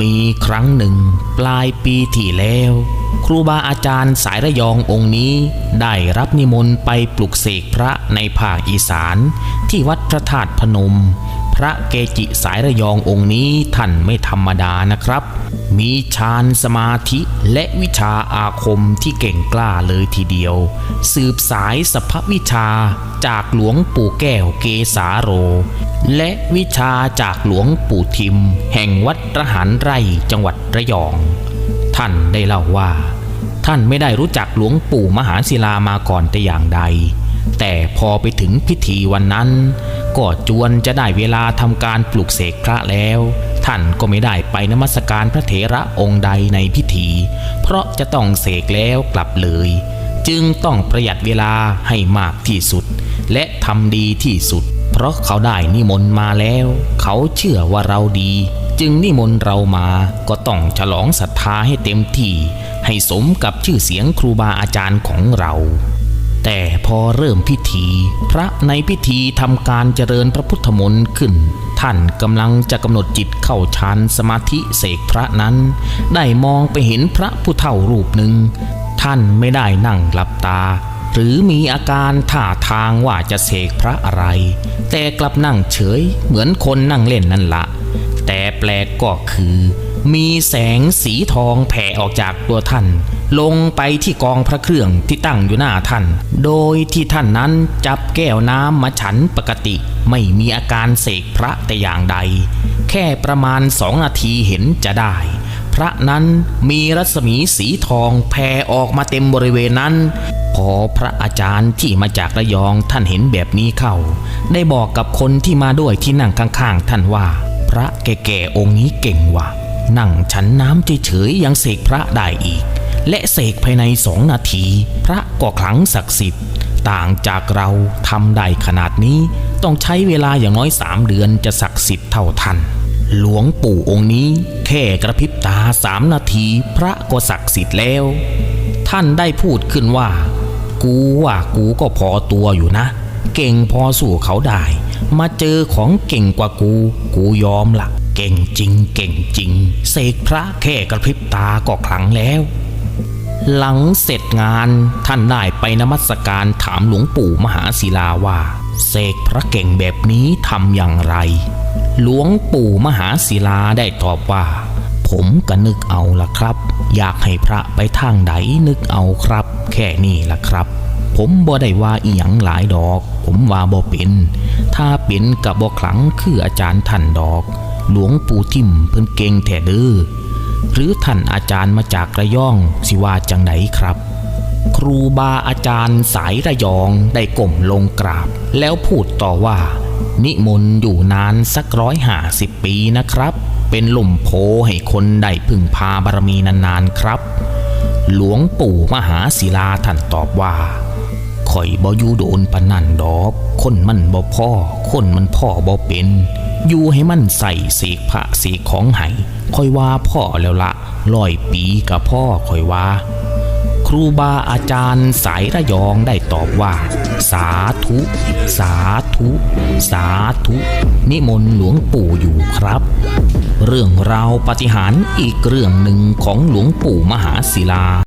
มีครั้งหนึ่ง ปลายปีที่แล้ว ครูบาอาจารย์สายระยององค์นี้ ได้รับนิมนต์ไปปลุกเสกพระในภาคอีสาน ที่วัดพระธาตุพนม พระเกจิสายระยององค์นี้ท่านไม่ธรรมดานะครับ มีฌานสมาธิและวิชาอาคมที่เก่งกล้าเลยทีเดียว สืบสายสภวิชาจากหลวงปู่แก้วเกสาโร และวิชาจากหลวงปู่ทิม แห่งวัดระหารไร่จังหวัดระยอง ท่านได้เล่าว่า ท่านไม่ได้รู้จักหลวงปู่มหาศิลามาก่อนแต่อย่างใด แต่พอไปถึงพิธีวันนั้นก็จวนจะได้เวลาทำการปลุกเสกพระแล้ว ท่านก็ไม่ได้ไปนมัสการพระเถระองค์ใดในพิธี เพราะจะต้องเสกแล้วกลับเลย จึงต้องประหยัดเวลาให้มากที่สุด และทำดีที่สุด เพราะเขาได้นิมนต์มาแล้ว เขาเชื่อว่าเราดี จึงนิมนต์เรามาก็ต้องฉลองศรัทธาให้เต็มที่ ให้สมกับชื่อเสียงครูบาอาจารย์ของเรา แต่พอเริ่มพิธี พระในพิธีทำการเจริญพระพุทธมนต์ขึ้น ท่านกำลังจะกำหนดจิตเข้าฌานสมาธิเสกพระนั้น ได้มองไปเห็นพระผู้เฒ่ารูปหนึ่ง ท่านไม่ได้นั่งหลับตา หรือมีอาการท่าทางว่าจะเสกพระอะไร แต่กลับนั่งเฉยเหมือนคนนั่งเล่นนั่นละ แต่แปลกก็คือ มีแสงสีทองแผ่ออกจากตัวท่าน ลงไปที่กองพระเครื่องที่ตั้งอยู่หน้าท่าน โดยที่ท่านนั้นจับแก้วน้ำมาฉันปกติ ไม่มีอาการเสกพระแต่อย่างใด แค่ประมาณสองนาทีเห็นจะได้ พระนั้นมีรัศมีสีทองแผ่ออกมาเต็มบริเวณนั้นพอพระอาจารย์ที่มาจากระยองท่านเห็นแบบนี้เข้า ได้บอกกับคนที่มาด้วยที่นั่งข้างๆ ท่านว่า พระแก่ๆองค์นี้เก่งว่ะ นั่งฉันน้ำเฉยๆยังเสกพระได้อีก และเสกภายในสองนาที พระก็ขลังศักดิ์สิทธิ์ ต่างจากเราทำได้ขนาดนี้ ต้องใช้เวลาอย่างน้อยสามเดือนจะศักดิ์สิทธิ์เท่าท่านหลวงปู่องค์นี้ แค่กระพริบตาสามนาที พระก็ศักดิ์สิทธิ์แล้ว ท่านได้พูดขึ้นว่า กูว่ากูก็พอตัวอยู่นะ เก่งพอสู้เขาได้ มาเจอของเก่งกว่ากู กูยอมละ เก่งจริงเก่งจริง เสกพระแค่กระพริบตาก็ขลังแล้ว หลังเสร็จงานท่านได้ไปนมัสการถามหลวงปู่มหาศิลาว่า เสกพระเก่งแบบนี้ทำอย่างไร หลวงปู่มหาศิลาได้ตอบว่า ผมก็นึกเอาละครับ อยากให้พระไปทางใดนึกเอาครับ แค่นี้ละครับ ผมบ่ได้ว่าอีหยังหลายดอก ผมว่าบ่เป็น ถ้าเป็นกับบ่ขลังคืออาจารย์ท่านดอก หลวงปู่ทิมเพิ่นเก่งแท้เด้อหรือท่านอาจารย์มาจากระยองสิว่าจังไหนครับ ครูบาอาจารย์สายระยองได้ก้มลงกราบ แล้วพูดต่อว่า นิมนต์อยู่นานสักร้อยห้าสิบปีนะครับ เป็นหล่มโพให้คนได้พึ่งพาบารมีนานๆครับ หลวงปู่มหาศิลาท่านตอบว่าข่อยบ่อยู่โดนปนนั่นดอก คนมันบ่พ่อ คนมันพ่อบ่เป็น อยู่ให้มันใส่เสกพระเสกของไห้ค่อยว่าพ่อแล้วละร้อยปีกับพ่อค่อยว่า ครูบาอาจารย์สายระยองได้ตอบว่า สาธุ สาธุ สาธุ นิมนต์หลวงปู่อยู่ครับ เรื่องราวปฏิหารอีกเรื่องหนึ่งของหลวงปู่มหาศิลา